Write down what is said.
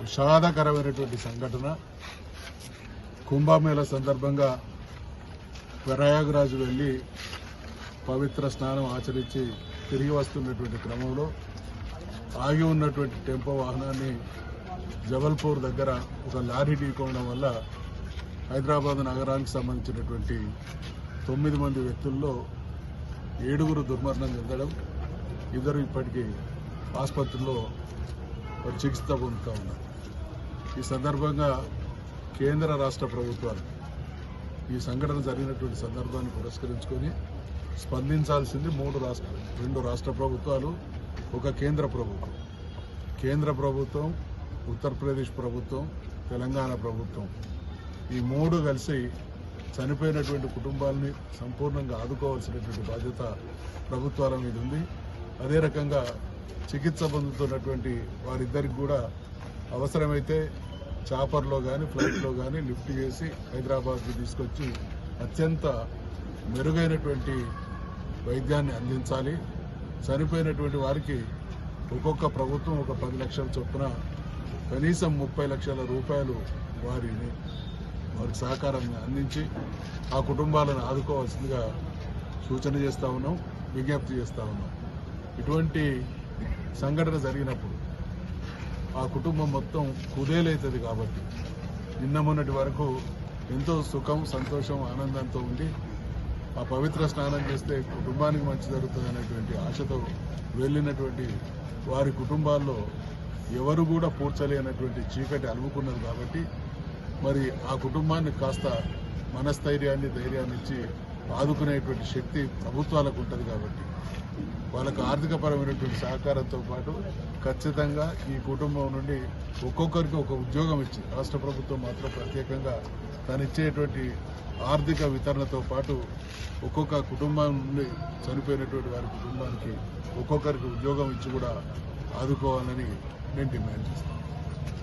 విషాదకరమైనటువంటి సంఘటన కుంభమేళ సందర్భంగా ప్రయాగరాజు వెళ్ళి పవిత్ర స్నానం ఆచరించి తిరిగి వస్తున్నటువంటి క్రమంలో ఆగి ఉన్నటువంటి టెంపో వాహనాన్ని జబల్పూర్ దగ్గర ఒక లారీ ఢీకోవడం వల్ల హైదరాబాద్ నగరానికి సంబంధించినటువంటి తొమ్మిది మంది వ్యక్తుల్లో ఏడుగురు దుర్మరణం చెందడం ఇద్దరు ఇప్పటికీ ఆసుపత్రిలో చికిత్స పొందుతూ ఉన్నారు. ఈ సందర్భంగా కేంద్ర రాష్ట్ర ప్రభుత్వాలు ఈ సంఘటన జరిగినటువంటి సందర్భాన్ని పురస్కరించుకొని స్పందించాల్సింది మూడు రాష్ట్ర రెండు రాష్ట్ర ప్రభుత్వాలు ఒక కేంద్ర ప్రభుత్వం. కేంద్ర ప్రభుత్వం ఉత్తరప్రదేశ్ ప్రభుత్వం తెలంగాణ ప్రభుత్వం. ఈ మూడు కలిసి చనిపోయినటువంటి కుటుంబాలని సంపూర్ణంగా ఆదుకోవాల్సినటువంటి బాధ్యత ప్రభుత్వాల మీద ఉంది. అదే రకంగా చికిత్స పొందుతున్నటువంటి వారిద్దరికి కూడా అవసరమైతే చాపర్లో కానీ ఫ్లైట్లో కానీ లిఫ్ట్ చేసి హైదరాబాద్కి తీసుకొచ్చి అత్యంత మెరుగైనటువంటి వైద్యాన్ని అందించాలి. చనిపోయినటువంటి వారికి ఒక్కొక్క ప్రభుత్వం ఒక పది లక్షల చొప్పున కనీసం ముప్పై లక్షల రూపాయలు వారిని వారికి సహకారాన్ని అందించి ఆ కుటుంబాలను ఆదుకోవాల్సిందిగా సూచన చేస్తా ఉన్నాం విజ్ఞప్తి చేస్తా ఉన్నాం. ఇటువంటి సంఘటన జరిగినప్పుడు ఆ కుటుంబం మొత్తం కుదేలవుతుంది కాబట్టి నిన్న మొన్నటి వరకు ఎంతో సుఖం సంతోషం ఆనందంతో ఉండి ఆ పవిత్ర స్నానం చేస్తే కుటుంబానికి మంచి జరుగుతుంది అనేటువంటి ఆశతో వెళ్ళినటువంటి వారి కుటుంబాల్లో ఎవరు కూడా పూడ్చలేనటువంటి చీకటి అలుముకున్నది కాబట్టి మరి ఆ కుటుంబాన్ని కాస్త మనస్థైర్యాన్ని ధైర్యాన్ని ఇచ్చి ఆదుకునేటువంటి శక్తి ప్రభుత్వాలకు ఉంటుంది కాబట్టి వాళ్ళకు ఆర్థికపరమైనటువంటి సహకారంతో పాటు ఖచ్చితంగా ఈ కుటుంబం నుండి ఒక్కొక్కరికి ఒక ఉద్యోగం ఇచ్చి రాష్ట్ర ప్రభుత్వం మాత్రం ప్రత్యేకంగా తను ఇచ్చేటువంటి ఆర్థిక వితరణతో పాటు ఒక్కొక్క కుటుంబం నుండి చనిపోయినటువంటి వారి కుటుంబానికి ఒక్కొక్కరికి ఉద్యోగం ఇచ్చి కూడా ఆదుకోవాలని నేను డిమాండ్ చేస్తాను